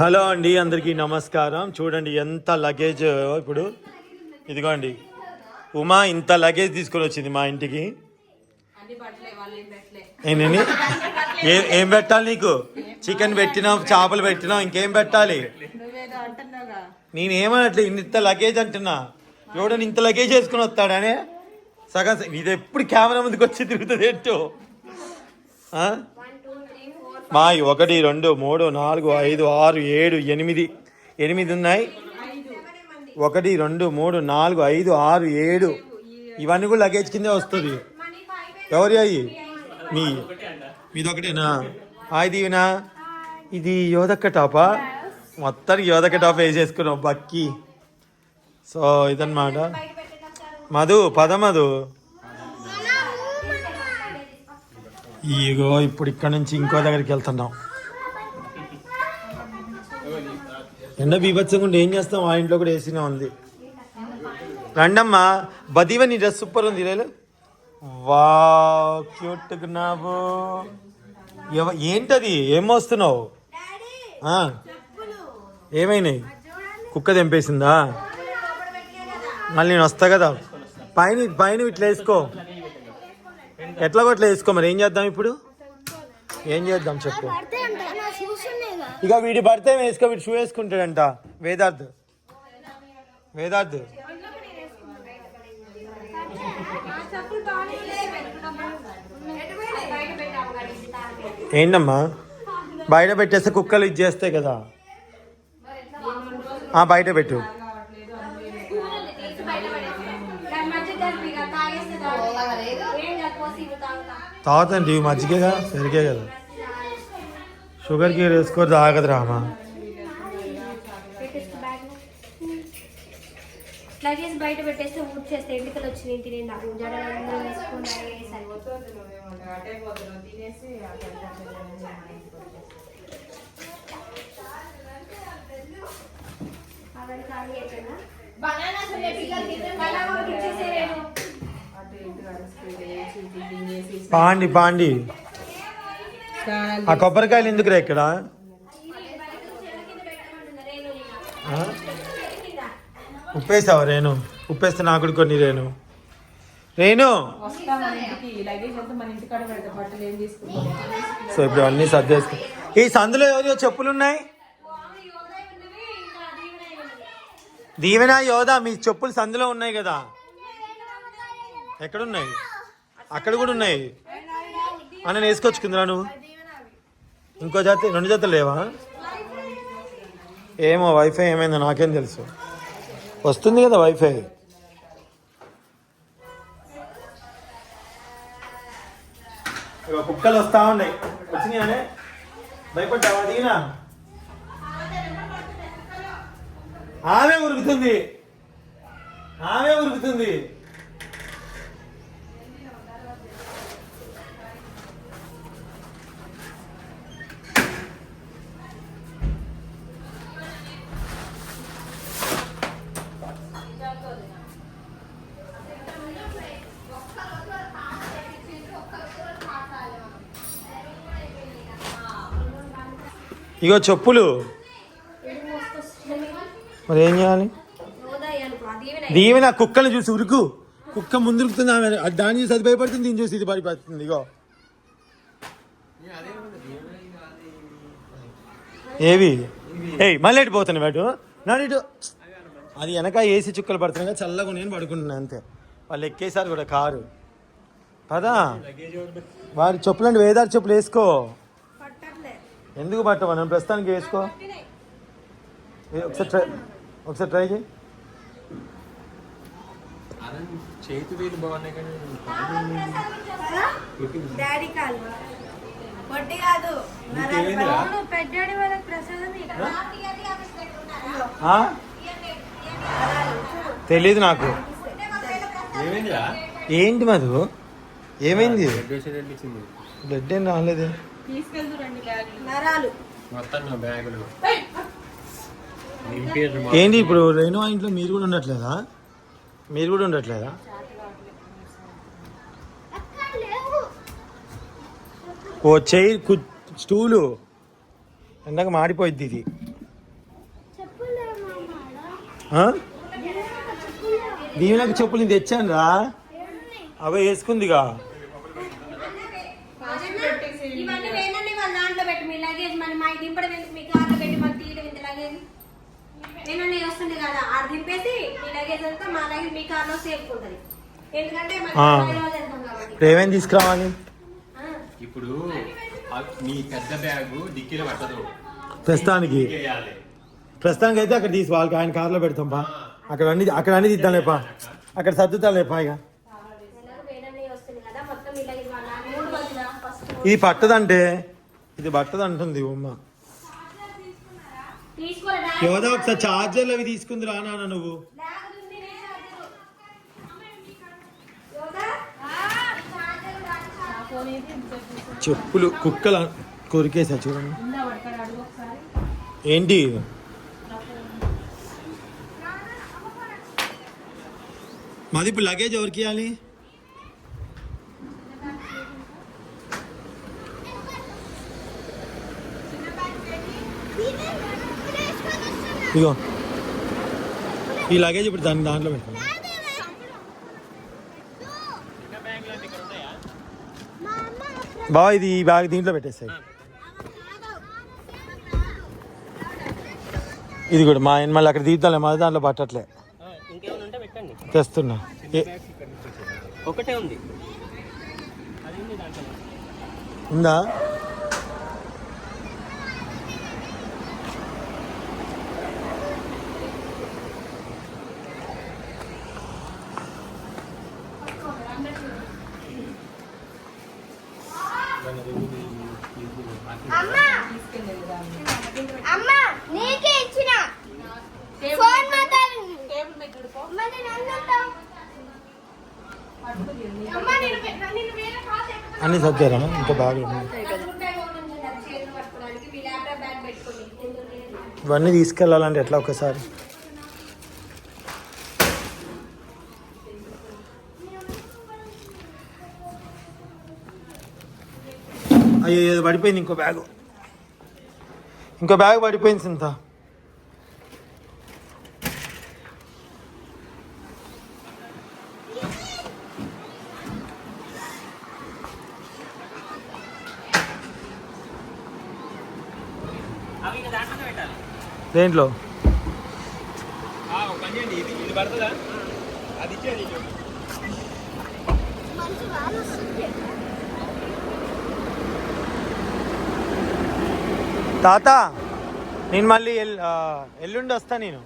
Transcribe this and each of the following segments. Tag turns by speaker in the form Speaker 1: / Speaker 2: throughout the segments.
Speaker 1: Hello అండి అందరికీ నమస్కారం. చూడండి ఎంత లగేజ్ ఇప్పుడు ఇదిగోండి. ఉమా ఇంత లగేజ్ తీసుకొని వచ్చింది మా ఇంటికి. ఏంటండి ఏ- ఏం పెట్టాలి నీకు? చికెన్ పెట్టినావు చేపలు పెట్టినావు ఇంకేం పెట్టాలి? నేనేమనట్లే ఇంత లగేజ్ అంటున్నా. ఎవడని ఇంత లగేజ్ వేసుకుని వస్తాడనే? సగం ఇది ఎప్పుడు కెమెరా ముందుకు వచ్చి తిరుగుతుంది ఏంటో? మా ఒకటి రెండు మూడు నాలుగు ఐదు ఆరు ఏడు ఎనిమిది. ఎనిమిది ఉన్నాయి. ఒకటి రెండు మూడు నాలుగు ఐదు ఆరు ఏడు. ఇవన్నీ కూడా లగేజ్ కిందే వస్తుంది. ఎవరి అయ్యి? మీ. మీది ఒకటేనా ఆ, ఇది యోధక్క ఇది యోదక్క టాపా మొత్తానికి యోదక్క టాప్ వేసేసుకున్నావు బక్కి. సో ఇదన్నమాట. మధు పద మధు. ఇగో ఇప్పుడు ఇక్కడ నుంచి ఇంకో దగ్గరికి వెళ్తున్నాం. ఎండ బీభత్సంగా ఉండి ఏం చేస్తాం? ఆ ఇంట్లో కూడా వేసినా ఉంది. రండమ్మా బదివ నీ డ్రెస్ సూపర్ ఉంది లేదు వా క్యూట్ ఉన్నావు. ఎవ ఏంటది? ఏం వస్తున్నావు ఏమైనాయి? కుక్క తెంపేసిందా? మళ్ళీ నేను వస్తా కదా. పైన పైన ఇట్లా వేసుకో. ఎట్లా కొట్లా వేసుకో మరి? ఏం చేద్దాం ఇప్పుడు? ఏం చేద్దాం చెప్పు. ఇక వీడి పడితే వేసుకో? వీడు షూ వేసుకుంటాడంట. వేదార్థ్. వేదార్థ్. ఏంటమ్మా? బయట పెట్టేస్తే కుక్కలు ఇచ్చేస్తాయి కదా. బయట పెట్టు. తాగుతాండి ఇవి మజ్జిగేగా సరిగే కదా? షుగర్ కీర్ వేసుకోరు తాగదు రామా.
Speaker 2: లగేజ్ బయట పెట్టేస్తే ఊట్ చేస్తే ఎంటికలు వచ్చినాయి ఇంటి నిండా జడలు వేసుకుని అవన్నీ ఖాళీ అయిపోయినా బనానా ఒకటి ఇచ్చేసేరేమో.
Speaker 1: పాండి పాండి. ఆ కొబ్బరికాయలు ఎందుకురా ఇక్కడ? ఉప్పేసావు రేణు? ఉప్పేస్తే నాకు కూడా కొన్ని రేణు. రేణు! సో ఇప్పుడు అన్ని సర్దేసుకో. ఈ సందులో ఎవరి చెప్పులు ఉన్నాయి దీవెన యోధా మీ చెప్పులు సందులో ఉన్నాయి కదా. ఎక్కడున్నాయి? అక్కడ కూడా ఉన్నాయి. అన్న వేసుకొచ్చుకుందిరా నువ్వు ఇంకో జాతి రెండు జాతులు లేవా? ఏమో వైఫై ఏమైందో నాకేం తెలుసు. వస్తుంది కదా వైఫై ఇగో కుక్కలు వస్తా ఉన్నాయి. వచ్చినాయనే భయపడ్డావా? దిగినా ఆమె ఉరుకుతుంది. ఆమె ఉరుకుతుంది. ఇగో చెప్పులు. మరి ఏం చేయాలి? దీవెన కుక్కని చూసి ఉరుకు. కుక్క ముందురుకుతుంది ఆమె. అది దాన్ని చూసి అది భయపడుతుంది దీన్ని చూసి ఇది భయపడుతుంది. ఇగో. ఏవి? ఏయ్ మళ్ళీ ఎటు పోతున్నాయి వాడు నాడు ఇటు. అది వెనక ఏసీ చుక్కలు పడుతున్నాయి కదా చల్లగా నేను పడుకుంటున్నాను అంతే. వాళ్ళు ఎక్కేసారు కూడా కారు. పదా? వారి చెప్పులు అంటే వేదారు చెప్పులు వేసుకో. ఎందుకు పట్టవా? నేను ప్రస్తుతానికి వేసుకో. ఒకసారి ట్రై ఒకసారి ట్రై చేయి.
Speaker 3: చేతి వేలు బాగున్నాయి కానీ
Speaker 2: డాడీ కాలు. వడ్డీ కాదు. అవును పెద్దాడి వాళ్ళకి ప్రసాదం
Speaker 1: ఆ? తెలీదు నాకు.
Speaker 3: ఏమైందిరా?
Speaker 1: ఏంటి మధు? ఏమైంది? బ్లడ్ ఏం రాలేదే
Speaker 2: నరాలు.
Speaker 3: మొత్తం నా బ్యాగులు.
Speaker 1: ఏంటి ఇప్పుడు రేణు ఇంట్లో మీరు కూడా ఉండట్లేదా? మీరు కూడా ఉండట్లేదా? ఓ చైర్కు స్టూలు. ఎండక మాడిపోయిద్ది ఇది? దీవెనకు చెప్పులు నేను తెచ్చాను రా అవే వేసుకుందిగా
Speaker 2: ఇవన్నీ వేనండి వాళ్ళ దాంట్లో పెట్టి మీ లగేజ్ మరి మా దింపడం ఎందుకు మీ కార్లో పెట్టి మాకు తీయడం ఇంత లగేజ్ వేనండి వస్తుంది కదా ఆడ దింపేసి మీ లగేజ్ అంతా మా లగేజ్ మీ కార్లో సేఫ్ ఉంటుంది. ఎందుకంటే
Speaker 1: ఇప్పుడు ఏమేమి తీసుకురావాలి.
Speaker 3: ఇప్పుడు నీ పెద్ద బ్యాగు డిక్కీలో పట్టదు.
Speaker 1: ప్రస్తుతానికి. ప్రస్తుతానికి అయితే అక్కడ తీసి వాళ్ళకి ఆయన కార్లో పెడతాం పా. అక్కడ అన్ని అక్కడ అన్ని తీద్దాం లేపా అక్కడ సర్దుతాం లేపా ఇక.
Speaker 2: మీ
Speaker 1: ఇది పట్టదంటే ఇది పట్టదు అంటుంది ఉమ్మ యోదా ఒకసారి చార్జర్లు అవి తీసుకుంది రా నాన్న నువ్వు
Speaker 4: ఫోన్ అయితే ఇంత చూసి
Speaker 1: చెప్పులు కుక్కల కొరికేసా చూడండి. ఏంటి మాది ఇప్పుడు లగేజ్ ఎవరికి ఇవ్వాలి? ఇగో ఈ లగేజ్ ఇప్పుడు దాని దాంట్లో పెట్టాలి బావ ఇది ఈ బ్యాగ్ దీంట్లో పెట్టేస్తాయి ఇది కూడా మా ఆయన మళ్ళీ అక్కడ తీద్దాంలే మా దాంట్లో పట్టట్లే. తెస్తున్నా.
Speaker 5: ఒకటే ఉంది. ఉంది దాంట్లో
Speaker 1: ఉందా
Speaker 4: తీసుకెళ్ళేది దాన్ని
Speaker 6: అమ్మా నీకే ఇచ్చిన ఫోన్ మాట్లాడింది
Speaker 4: టేబుల్ మీద చూడుకో
Speaker 6: మరి నన్ను అంటావు?
Speaker 4: పట్టుకు తీయండి.
Speaker 6: అమ్మా నేను పె- నేను వేరే కాదు ఎక్కుతా.
Speaker 1: అన్ని సర్దారా ఇంకా
Speaker 2: బ్యాగ్
Speaker 1: ఇవన్నీ తీసుకెళ్ళాలంటే ఎట్లా ఒకసారి. అయ్యో పడిపోయింది ఇంకో బ్యాగు. ఇంకో బ్యాగ్ పడిపోయింది సింత
Speaker 5: అవి ఇంకా దాంట్లోనే పెట్టాలి
Speaker 1: దేంట్లో
Speaker 3: ఆ, ఒక పని చేయండి ఇది ఇది పడుతుందా అది ఇచ్చేది
Speaker 6: మంచి వాన దేంట్లో?
Speaker 1: తాత నేను మళ్ళీ ఎల్ ఎల్లుండి వస్తా నేను.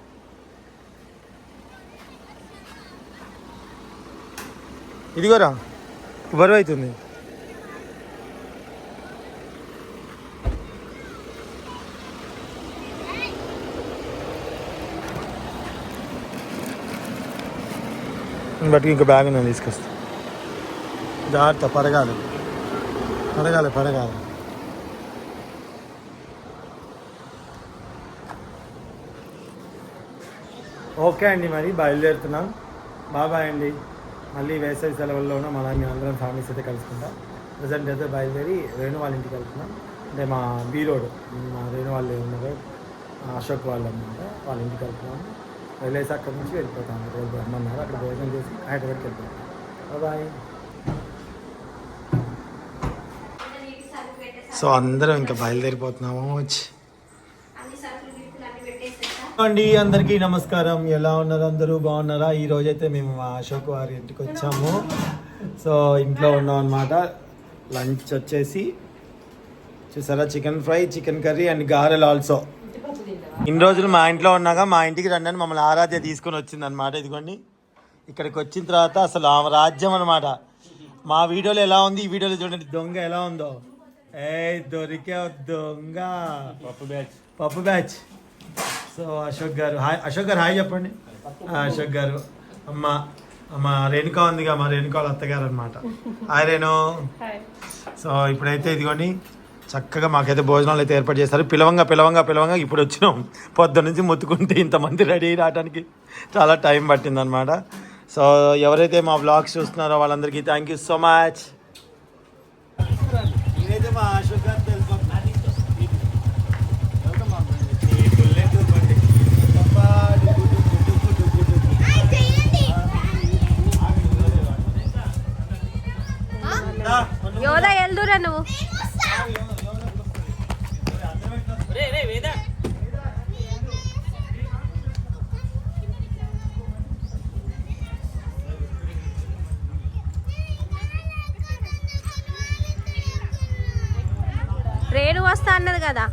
Speaker 1: ఇదిగోరా బరువు అవుతుంది బట్టి ఇంకో బ్యాగ్ నేను తీసుకొస్తా. జాగ్రత్త పరగాలి పరగాలి పరగాలి ఓకే అండి మరి బయలుదేరుతున్నాం. బాబాయ్ అండి. మళ్ళీ వేసవి సెలవుల్లోనూ మన మీ అందరం ఫ్యామిలీస్ అయితే కలుసుకుంటాం. ప్రజెంట్ అయితే బయలుదేరి రేణు వాళ్ళ ఇంటికి వెళ్తున్నాం. అంటే మా బీ రోడ్ మా రేణు వాళ్ళు ఉన్నారు. అశోక్ వాళ్ళు అన్నమాట వాళ్ళ ఇంటికి వెళ్తున్నాం. వెళ్ళేసి అక్కడి నుంచి వెళ్ళిపోతాం రేపు రమ్మన్నారు అక్కడ భోజనం చేసి హైదరాబాద్కి వెళ్ళిపోతాం. బాయ్ సో అందరం ఇంకా బయలుదేరిపోతున్నాము. వచ్చి
Speaker 2: అన్ని సరుకులు గిఫ్ట్లు అన్ని పెట్టేసేసా
Speaker 1: అండి అందరికీ నమస్కారం. ఎలా ఉన్నారు అందరూ? బాగున్నారా? ఈ రోజైతే మేము అశోక్ వారి ఇంటికి వచ్చాము. సో ఇంట్లో ఉన్నాం అనమాట లంచ్ వచ్చేసి చూసారా? Chicken fry chicken curry and గారెలు ఆల్సో ఇన్ని రోజులు మా ఇంట్లో ఉన్నాగా మా ఇంటికి రండి అని మమ్మల్ని ఆరాధ్య తీసుకొని వచ్చింది అనమాట ఇదిగోండి. ఇక్కడికి వచ్చిన తర్వాత అసలు ఆమె రాజ్యం అనమాట మా వీడియోలో ఎలా ఉంది? ఈ వీడియోలో చూడండి. దొంగ ఎలా ఉందో. ఏ దొరికే దొంగ.
Speaker 3: పప్పు బ్యాచ్.
Speaker 1: పప్పు batch. So Ashok garu hi. Ashok garu hi చెప్పండి. అశోక్ గారు. అమ్మ అమ్మ రేణుకా ఉందిగా మా రేణుకా వాళ్ళ అత్తగారు అనమాట హాయ్ రేణు. సో ఇప్పుడైతే ఇదిగోండి. చక్కగా మాకైతే భోజనాలు అయితే ఏర్పాటు చేస్తారు పిలవంగా పిలవంగా పిలవంగా ఇప్పుడు వచ్చినాం. పొద్దున్న నుంచి మొత్తుకుంటే ఇంతమంది రెడీ రావడానికి చాలా టైం పట్టిందనమాట సో ఎవరైతే మా బ్లాగ్స్ చూస్తున్నారో వాళ్ళందరికీ థ్యాంక్ యూ సో మచ్ నువ్వు? రేణు వస్తా
Speaker 2: అన్నది కదా.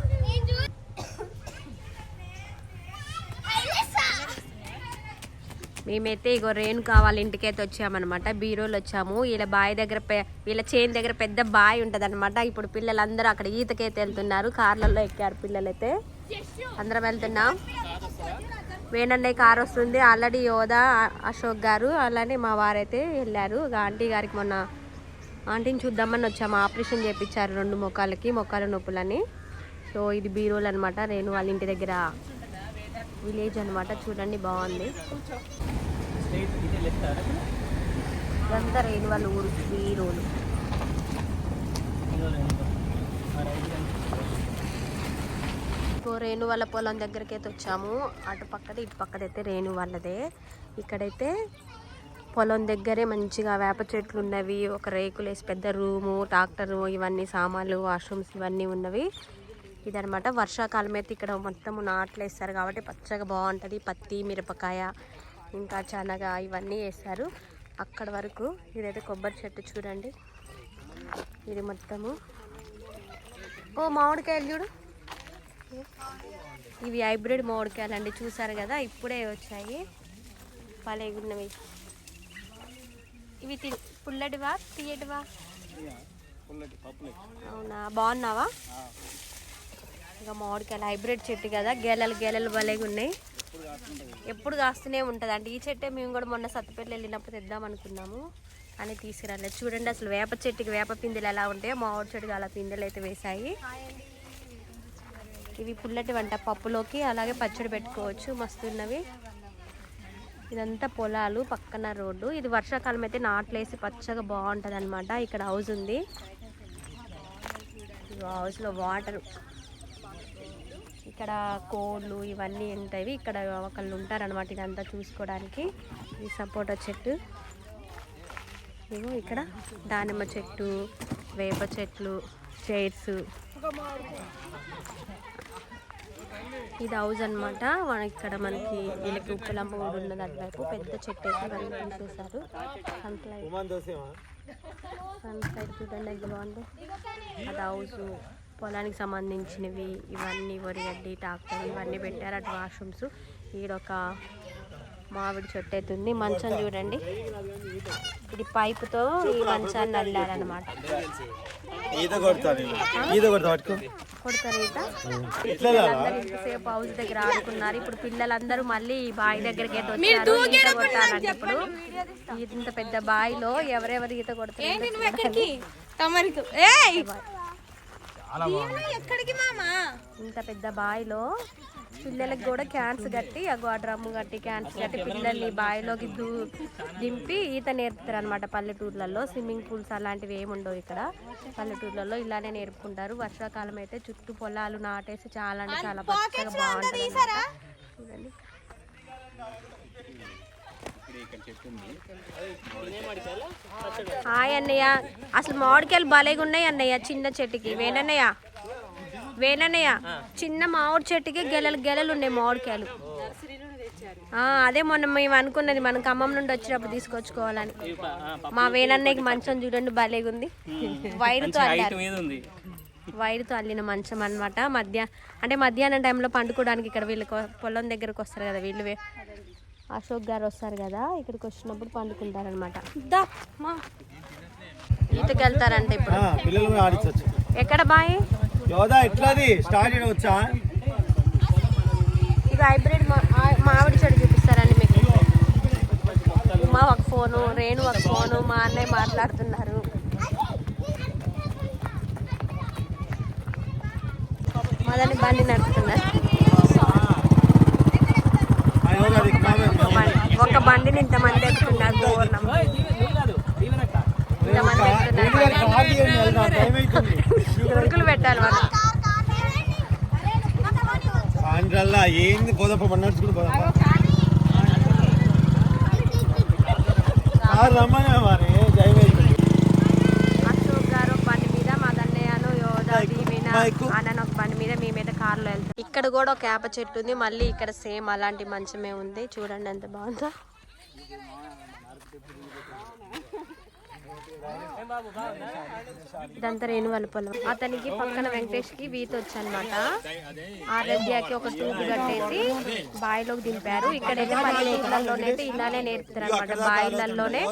Speaker 2: మేమైతే ఇగో రేణు కావాలి ఇంటికైతే వచ్చామన్నమాట. బీరోలు వచ్చాము. వీళ్ళ బావి దగ్గర వీళ్ళ చేను దగ్గర పెద్ద బావి ఉంటుంది ఇప్పుడు పిల్లలందరూ అక్కడ ఈతకైతే వెళ్తున్నారు. కార్లలో ఎక్కారు పిల్లలైతే. అందరం వెళ్తున్నాం. వేణన్నయ్య కారు వస్తుంది. ఆల్రెడీ యోధా అశోక్ గారు అలానే మా వారైతే వెళ్ళారు. ఆంటీ గారికి మొన్న ఆంటీని చూద్దామని వచ్చాము. ఆపరేషన్ చేయించారు రెండు మొక్కలకి మొక్కల నొప్పులని. సో ఇది బీరోలు అనమాట రేణు వాళ్ళ ఇంటి దగ్గర విలేజ్ అన్నమాట. చూడండి బాగుంది. ఇదంతా రేణు వాళ్ళ ఊరు బీరోలు సో రేణు వాళ్ళ పొలం దగ్గరికి అయితే వచ్చాము. అటు పక్కది ఇటు పక్కదైతే రేణు వాళ్ళదే. ఇక్కడైతే పొలం దగ్గరే మంచిగా వేప చెట్లు ఉన్నవి ఒక రేకులు వేసి పెద్ద రూము ట్రాక్టరు ఇవన్నీ సామాన్లు వాష్రూమ్స్ ఇవన్నీ ఉన్నవి. ఇదనమాట వర్షాకాలం అయితే ఇక్కడ మొత్తం నాట్లు వేస్తారు కాబట్టి పచ్చగా బాగుంటుంది. పత్తి మిరపకాయ ఇంకా చనగ ఇవన్నీ వేస్తారు అక్కడ వరకు ఇదైతే కొబ్బరి చెట్టు చూడండి. ఇది మొత్తము. ఓ మామిడికాయలు చూడు. ఇవి హైబ్రిడ్ మామిడికాయలు అండి చూసారు కదా ఇప్పుడే వచ్చాయి. పలేగున్నవి ఇవి తి పుల్లటివా తీయటివా? అవునా బాగున్నావా? ఇంకా మామిడికాయలు హైబ్రిడ్ చెట్టు కదా గేలలు గేలలు భలేగా ఉన్నాయి. ఎప్పుడు కాస్తూనే ఉంటుంది. అంటే ఈ చెట్టే మేము కూడా మొన్న సత్తపేటలో వెళ్ళినప్పుడు తెద్దాం అనుకున్నాము. అని తీసుకురాలేదు. చూడండి అసలు వేప చెట్టుకి వేప పిందెలు ఎలా ఉంటాయో మామిడి చెట్టుకి అలా పిందెలు అయితే వేసాయి ఇవి పుల్లటి వంట పప్పులోకి అలాగే పచ్చడి పెట్టుకోవచ్చు మస్తు ఉన్నవి. ఇదంతా పొలాలు పక్కన రోడ్డు. ఇది వర్షాకాలం అయితే నాట్లేసి పచ్చగా బాగుంటుంది అనమాట ఇక్కడ హౌస్ ఉంది. ఈ హౌస్లో వాటర్ ఇక్కడ కోళ్ళు ఇవన్నీ ఉంటాయి. ఇక్కడ ఒకళ్ళు ఉంటారనమాట ఇదంతా చూసుకోవడానికి ఇది సపోటా చెట్టు. ఇగో ఇక్కడ దానిమ్మ చెట్టు వేప చెట్లు చైర్స్. ఇది హౌస్ అనమాట ఇక్కడ మనకి వీళ్ళకి ఉప్పలమ్మ కూడా ఉన్నది అటువైపు పెద్ద చెట్టు అయితే ఇవన్నీ తీసేశారు. సన్ఫ్లైట్ సన్ఫ్లైట్ చూడండి ఎంత బాగుంది. అది హౌస్. పొలానికి సంబంధించినవి ఇవన్నీ వరిగడ్డి ట్రాక్టర్ ఇవన్నీ పెట్టారు. అటు వాష్రూమ్స్. ఈడొక మామిడి చెట్టు అయితే ఉంది. మంచం చూడండి. ఇది పైపుతో ఈ మంచాన్ని అల్లారనమాట
Speaker 1: ఈత ఈత
Speaker 2: కొడతారు ఈత. ఇంతసేపు హౌస్ దగ్గర ఆడుకున్నారు. ఇప్పుడు పిల్లలందరూ మళ్ళీ ఈ బావి దగ్గరికి అయితే వచ్చారు. ఈత కొట్టాలంటే ఇప్పుడు ఇంత పెద్ద బావిలో ఎవరెవరు ఈత కొడుతున్నారు?
Speaker 4: తమరికి. ఎక్కడికి మామా?
Speaker 2: ఇంత పెద్ద బావిలో పిల్లలకి కూడా క్యాన్స్ కట్టి అగో ఆ డ్రమ్ము కట్టి క్యాన్స్ కట్టి పిల్లల్ని బావిలోకి దూ దింపి ఈత నేర్పుతారు అనమాట పల్లెటూర్లలో. స్విమ్మింగ్ పూల్స్ అలాంటివి ఏమి ఉండవు ఇక్కడ. పల్లెటూర్లలో ఇలానే నేర్పుకుంటారు. వర్షాకాలం అయితే చుట్టూ పొలాలు నాటేసి చాలా అంటే చాలా పచ్చగా బాగుంటుంది అన్నమాట. చూడండి. హాయ్ అన్నయ్య. అసలు మామిడికాయలు భలేగా ఉన్నాయి అన్నయ్య చిన్న చెట్టుకి. వేనన్నయ్య వేనన్నయ్య చిన్న మామిడి చెట్టుకి గెలలు గెలలు ఉన్నాయి మామిడికాయలు. ఆ, అదే మొన్న మేము అనుకున్నది మనం ఖమ్మం నుండి వచ్చినప్పుడు తీసుకొచ్చుకోవాలని. మా వేనన్నయ్యకి మంచం చూడండి భలేగా ఉంది. వైరుతో వైరుతో అల్లిన మంచం అన్నమాట. మధ్య అంటే మధ్యాహ్నం టైంలో పండుకోవడానికి ఇక్కడ వీళ్ళు పొలం దగ్గరకు వస్తారు కదా వీళ్ళు అశోక్ గారు వస్తారు కదా ఇక్కడికి వచ్చినప్పుడు పండుకుంటారనమాట ఈతకి వెళ్తారంట ఇప్పుడు
Speaker 1: పిల్లలు ఆడించవచ్చు
Speaker 2: ఎక్కడ బాయ్
Speaker 1: యోదా ఎట్లాది స్టార్ట్ వచ్చా
Speaker 2: ఇది హైబ్రిడ్ మామిడి చెడు చూపిస్తారండి మీకు ఉమా ఒక ఫోను రేణు ఒక ఫోను మా అన్నయ్య మాట్లాడుతున్నారు మదని బండి నడుపుతున్నారు బండిని ఇంతమంది ఎక్కుతున్నారు ఉరుకులు పెట్టాలి వాళ్ళు.
Speaker 1: సాయంత్రాల్లో ఏంది పోదప్ప నడుచుకుని పోదప్ప? కారు రమ్మనే మరి టైం అవుతుంది
Speaker 2: అశోక్ గారు బండి మీద మా దన్నయ్యను యోధా. అన్న ఒక బండి మీద మేమైతే కార్లో వెళ్తాం. ఇక్కడ కూడా ఒక వేప చెట్టు ఉంది మళ్ళీ ఇక్కడ సేమ్ అలాంటి మంచమే ఉంది. చూడండి ఎంత బాగుందో. ఇదంతా రేణు వాళ్ళ పొలం. అతనికి పక్కన వెంకటేష్కి వీత వచ్చనమాట ఆరాధ్యకి ఒక ట్యూబ్ కట్టేసి బావిలోకి దింపారు. ఇక్కడైతే పల్లెటూర్లలోనైతే ఇలానే నేర్పుతారు అనమాట బావిలలోనే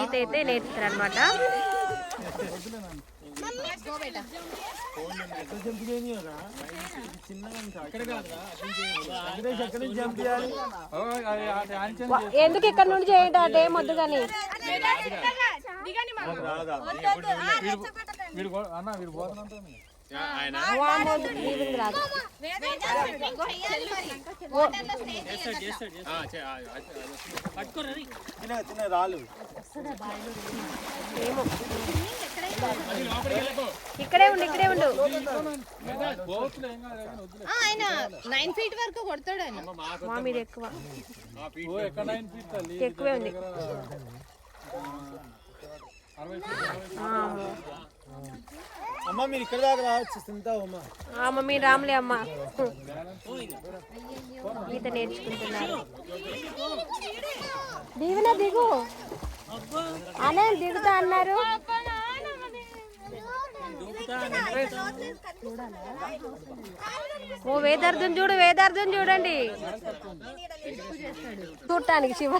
Speaker 2: ఈత అయితే నేర్పుతారు అనమాట ఎందుకు ఇక్కడ నుండి చేయండి అంటే మొద్దు కానీ ఇక్కడే ఉండు ఇక్కడే ఉండు.
Speaker 4: ఆయన నైన్ ఫీట్ వరకు కొడతాడు ఆయన.
Speaker 2: మా మీద ఎక్కువ. ఎక్కువే ఉంది. అమ్మో.
Speaker 1: మీరు ఇక్కడ దాకా రావచ్చు. తింటా అమ్మ.
Speaker 2: ఆ, అమ్మ మీరు రాములే అమ్మ. ఈత నేర్చుకుంటున్నారు. దిగునా దిగు. అనే దిగుతా అన్నారు. ఓ వేదార్థం చూడు వేదార్థం చూడండి. చూడటానికి శివ.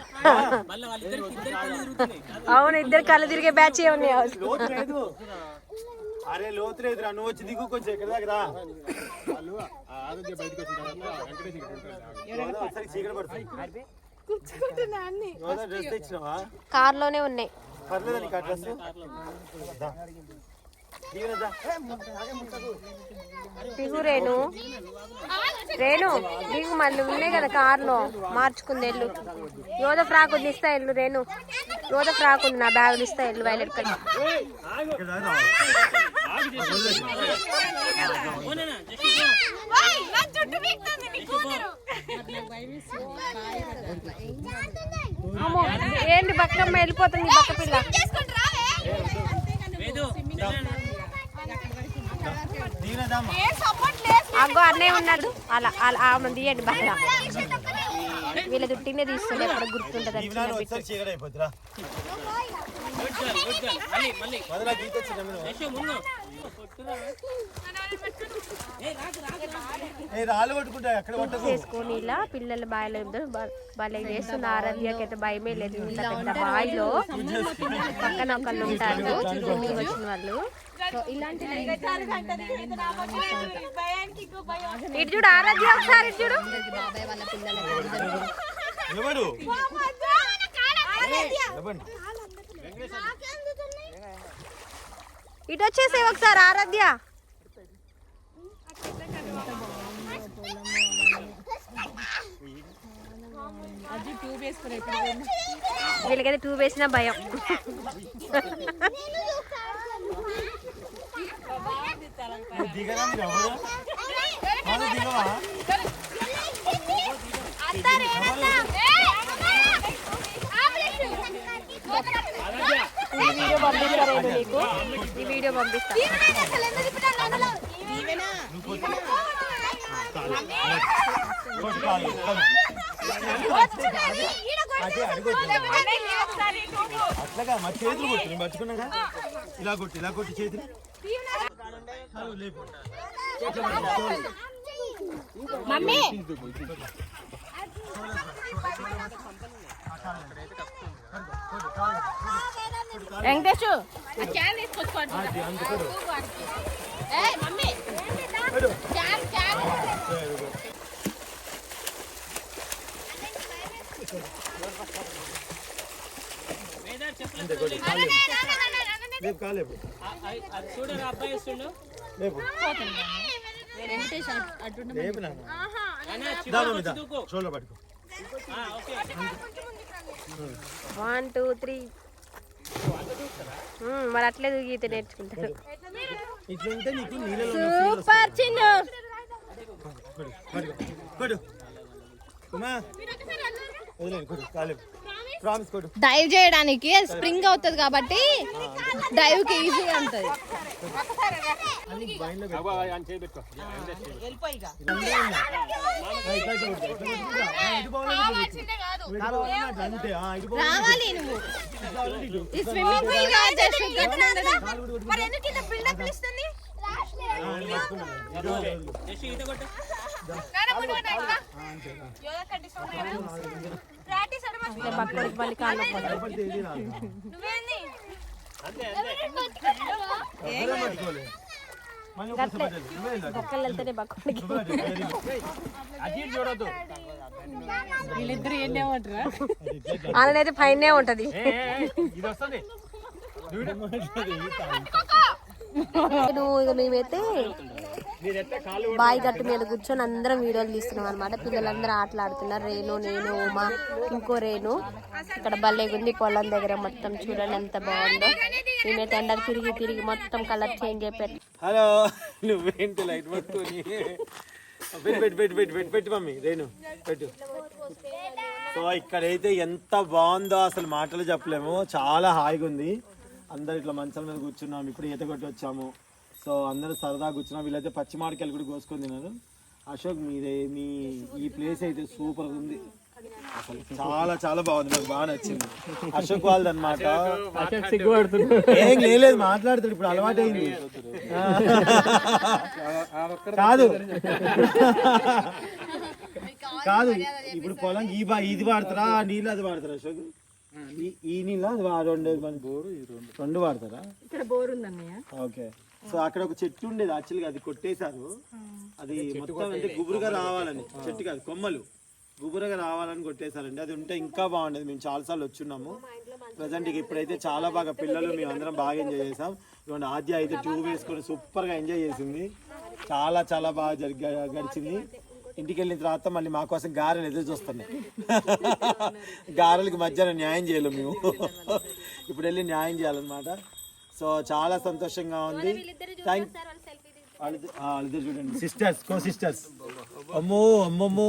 Speaker 2: అవును ఇద్దరు కళ్ళు తిరిగే బ్యాచ్ ఉన్నాయి.
Speaker 1: అరే లోతు లేదు రా నువ్వు వచ్చి దిగు కొంచెం ఇక్కడ దాకా రా. గోదా, ఒకసారి చీకటి పడుతుంది గోదా, డ్రెస్ తెచ్చినావా?
Speaker 2: కార్లోనే ఉన్నాయి. దిగు రేణు. రేణు దిగు మళ్ళీ ఉన్నాయి కదా కార్లో. మార్చుకుంది ఎల్లు. యోధ ఫ్రాక్ ఉంది ఇస్తా ఎల్లు రేణు. యోధ ఫ్రాక్ ఉంది నా బ్యాగులు ఇస్తా ఎల్లు వైలెట్ కలర్. ఏంటి బక్కమ్మ వెళ్ళిపోతుంది బక్క పిల్ల
Speaker 5: వేదు
Speaker 1: దిగురా, దా అమ్మ.
Speaker 2: అగ్గో అన్నయ్య ఉన్నాడు. అలా అలా ఆమె తీయండి బాగా వీళ్ళ దుట్టినే తీస్తుంది ఎక్కడ గుర్తుంటది చేసుకొని ఇలా పిల్లల బాయిలో బాగా చేస్తుంది. ఆరాధ్యకి అయితే భయమే లేదు. ఇంత పెద్ద బాయిలో పక్కన ఒకళ్ళు ఉంటారు. స్కూల్కి వచ్చిన వాళ్ళు. సో ఇలాంటి ఇటు చూడు ఆరాధ్య ఒకసారి ఇటు చూడు.
Speaker 1: ఎవడు
Speaker 2: ఇటు వచ్చేసే ఒకసారి ఆరాధ్య. వీళ్ళకైతే టూ వేసినా భయం.
Speaker 1: దిగరా మీరు ఎవరు కాదు దిగవా
Speaker 2: ఈ వీడియో పంపిస్తారేమో నీకు ఈ వీడియో పంపిస్తా.
Speaker 1: కొట్టు కాళ్ళు, కొట్టు. అదే అడుగొద్దు అట్లాగా మా చేతులు కొట్టు నేను పట్టుకున్నాగా? ఇలా కొట్టు ఇలా కొట్టు చేతులు.
Speaker 6: మమ్మీ!
Speaker 4: వెంకటేష్. క్యాన్ తీసుకొచ్చుకోండి.
Speaker 6: మమ్మీ. క్యాన్ క్యాన్
Speaker 5: చూడరా అబ్బాయి వస్తుండు?
Speaker 4: అటు
Speaker 1: పట్టుకో.
Speaker 2: One two three. మరి అట్లే గీత నేర్చుకుంటారు. సూపర్ చిన్న.
Speaker 1: కొడు కొడు
Speaker 6: డైవ్ చేయడానికి స్ప్రింగ్ అవుతుంది కాబట్టి డైవ్కి ఈజీ ఉంటుంది. రావాలి నువ్వు. ఈ స్విమ్మింగ్ పూల్
Speaker 2: మరి ఎందుకు ఇంత బిల్డప్ ఇస్తుంది
Speaker 6: మళ్ళీ కాళ్ళు.
Speaker 1: నువ్వే.
Speaker 6: బొక్కలు వెళ్తేనే బక్కడికి
Speaker 1: నువ్వే
Speaker 4: వీళ్ళిద్దరు ఏంటి
Speaker 2: వాళ్ళనైతే పైనే ఉంటది
Speaker 3: వస్తుంది
Speaker 2: ఇక మేమైతే బాయి గట్టు మీద కూర్చొని అందరం వీడియోలు తీస్తున్నాం అనమాట పిల్లలందరూ ఆటలాడుతున్నారు రేణు నేను ఉమా ఇంకో రేణు. ఇక్కడ ఉంది పొలం దగ్గర మొత్తం చూడండి ఎంత బాగుందో. మేమైతే ఎండకు తిరిగి తిరిగి మొత్తం కలర్ చేంజ్ అయిపోయి.
Speaker 1: హలో నువ్వేంటి లైట్ పట్టుకొని? పెట్టు పెట్టు పెట్టు పెట్టు పెట్టు పెట్టు మమ్మీ రేణు పెట్టు. సో ఇక్కడైతే ఎంత బాగుందో అసలు మాటలు చెప్పలేము. చాలా హాయిగా ఉంది. అందరు ఇట్లా మంచాల మీద కూర్చున్నాం. ఇప్పుడు ఈత కొట్టి వచ్చాము సో అందరూ సరదాగా కూర్చున్నాం వీళ్ళైతే పచ్చి మామిడికాయలు కూడా కోసుకొని తిన్నారు. అశోక్ మీదే మీ ఈ ప్లేస్ అయితే సూపర్ ఉంది. అసలు చాలా చాలా బాగుంది. నాకు బాగా నచ్చింది. అశోక్ వాళ్ళది అనమాట ఏం లేదు మాట్లాడుతాడు ఇప్పుడు అలవాటు అయింది కాదు. కాదు ఇప్పుడు పొలం ఈ బా ఇది వాడతారా? ఆ నీళ్ళు అది వాడతారా అశోక్? ఈ- నీళ్ళు? అది రెండు మన- రెండు వాడతారా?
Speaker 4: ఇక్కడ బోర్ ఉందన్నయ్య.
Speaker 1: ఓకే. సో అక్కడ ఒక చెట్టు ఉండేది యాక్చువల్గా అది కొట్టేశారు. అది మొత్తం అంటే గుబురుగా రావాలని చెట్టు కాదు కొమ్మలు. గుబురుగా రావాలని కొట్టేశారండి. అది ఉంటే ఇంకా బాగుండేది. మేము చాలాసార్లు వచ్చున్నాము. ప్రజెంట్ ఇప్పుడైతే చాలా బాగా పిల్లలు మేము అందరం బాగా ఎంజాయ్ చేసాం ఇవ్వండి ఆద్య అయితే ట్యూబ్ వేసుకొని సూపర్గా ఎంజాయ్ చేసింది. చాలా చాలా బాగా జరిగి గడిచింది. ఇంటికి వెళ్ళిన తర్వాత మళ్ళీ మా కోసం గారెలు ఎదురు చూస్తున్నాయి గారెలకి మధ్యాహ్నం న్యాయం చేయలేము మేము. ఇప్పుడు వెళ్ళి న్యాయం చేయాలన్నమాట. సో చాలా సంతోషంగా ఉంది. థ్యాంక్ వాళ్ళిద్దరు చూడండి. సిస్టర్స్ కో సిస్టర్స్ అమ్మో అమ్మమ్మో.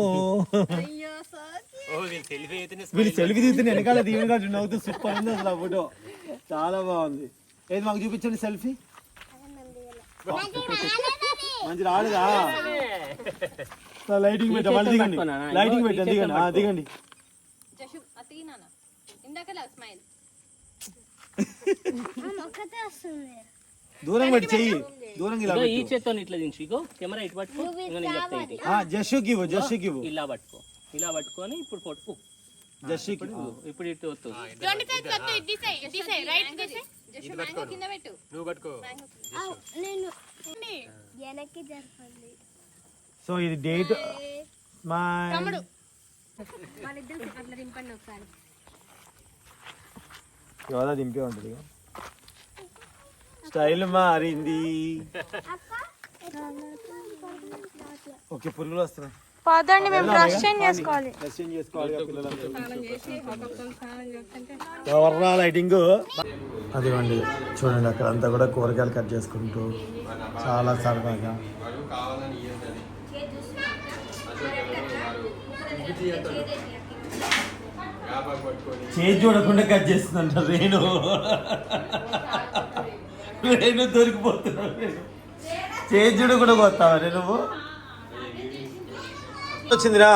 Speaker 5: వీళ్ళు సెల్ఫీ అయితేనే
Speaker 1: వీళ్ళు సెల్ఫీ తీస్తున్న వెనకాల దీవెనగా నవ్వుతూ సూపర్ ఉంది అసలు ఆ ఫోటో చాలా బాగుంది. ఏది మాకు చూపించండి సెల్ఫీ? మంచి రాలేదా? లైటింగ్ పెట్టా మళ్ళీ దిగండి. లైటింగ్ పెట్టండి దిగండి. ఆ, దిగండి.
Speaker 6: స్మైల్
Speaker 1: దూరం పెట్టి చెయ్యి. దూరం ఇలా
Speaker 5: ఈ. చేత్తో ఇట్లా దించు. ఇగో కెమెరా ఇటు పట్టుకో ఇంకా నేను చెప్తా
Speaker 1: ఆ, జస్సుకి ఇవ్వు జస్సుకి ఇవ్వు
Speaker 5: ఇలా పట్టుకో. ఇలా పట్టుకొని ఇప్పుడు పట్టుకో
Speaker 1: జస్సుకి
Speaker 5: ఇప్పుడు ఇటు
Speaker 6: పెట్టు
Speaker 3: నువ్వు పట్టుకో.
Speaker 6: జరపండి.
Speaker 1: సో ఇది డేట్ మా
Speaker 2: వాళ్ళిద్దరు అట్లా దింపండి ఒకసారి.
Speaker 1: యోధ దింపే ఉంటుంది. స్టైల్ మారింది. ఓకే పురుగులు వస్తున్నాయి.
Speaker 2: పదండి మేము
Speaker 1: బ్రష్ చేంజ్ చేసుకోవాలి. ఎవర్రా లైటింగ్ అదిగోండి చూడండి అక్కడ అంతా కూడా కూరగాయలు కట్ చేసుకుంటూ చాలా సరదాగా. చేయి చూడకుండా కట్ చేస్తుందంట రేణు. రేణు దొరికిపోతున్నావు చేతి చూడకుండా పోతావా రే నువ్వు? వచ్చిందిరా.